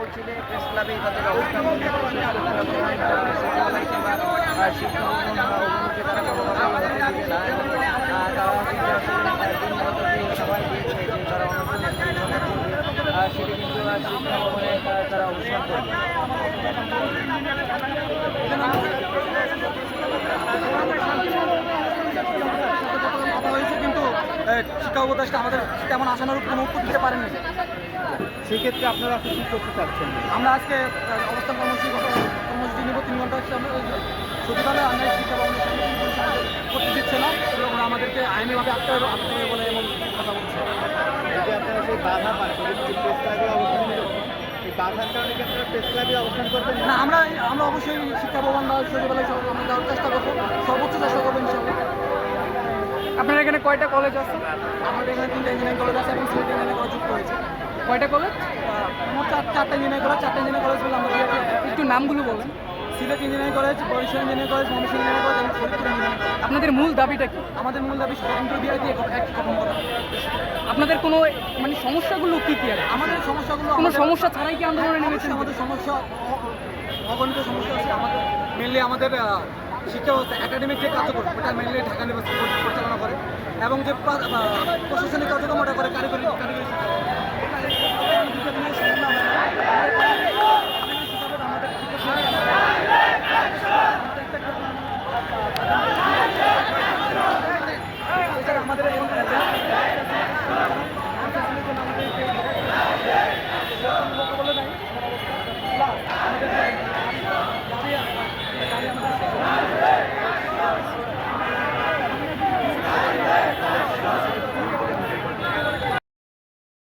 এখান থেকে অবস্থান নিয়ে শিক্ষা অবনতি তারা কোনোভাবেই হতে দিবে না এবং আহ, তারা কিন্তু আসলে দিনমতো যে সময় দিয়েছে যে তারা অনশন করবে আহ, সেটি কিন্তু তারা অবস্থান করবে কথা হয়েছে কিন্তু এ, শিক্ষা উপদেষ্টা আমাদের তেমন আশানুরূপ কোনো উত্তর দিতে পারেননি। সেক্ষেত্রে আপনারা কী করতে চাচ্ছেন? আমরা আজকে অবস্থান কর্মসূচি কর্মসূচি নিব তিন ঘণ্টা হচ্ছে আমরা সচিবালয়ে আমরা শিক্ষা ভবনের সামনে করতে দিচ্ছে না এবং ওরা আমাদেরকে আইনিভাবে আটকে আটকে হবে বলে এমন কথা বলছে। যদি আপনারা সেই বাধা পান না আমরা আমরা অবশ্যই শিক্ষা ভবন বা সচিবালয় আমরা যাওয়ার চেষ্টা করব সর্বোচ্চ চেষ্টা করব ইনশাল্লাহ। আপনার এখানে কয়টা কলেজ আছে? আমাদের এখানে তিনটা ইঞ্জিনিয়ারিং কলেজ আছে এবং সিলেট ইঞ্জিনিয়ারিং কলেজ যুক্ত হয়েছে। কয়টা কলেজ আহ, মোট চার চারটা ইঞ্জিনিয়ারিং কলেজ চারটা ইঞ্জিনিয়ারিং কলেজ আমরা দিয়ে একটু নামগুলো বলেন। Sylhet engineering college Barishal engineering college Mymensingh engineering college এবং ফরিদপুর ইঞ্জিনিয়ারিং কলেজ আপনাদের মূল দাবিটা কি? আমাদের মূল দাবি স্বতন্ত্র বিআইটি একটি গঠন করা। আপনাদের কোনো মানে সমস্যাগুলো কি কি আছে আমাদের সমস্যাগুলো কোনো সমস্যা ছাড়াই কি আন্দোলনে নেমেছেন? আমাদের সমস্যা অগণিত সমস্যা আছে। আমাদের মেনলি আমাদের শিক্ষা ব্যবস্থা একাডেমিক যে কার্যক্রম ওটা মেনলি ঢাকা ইউনিভার্সিটি পরিচালনা করে এবং যে প্রশাসনিক কার্যক্রম ওটা করে কারিগরি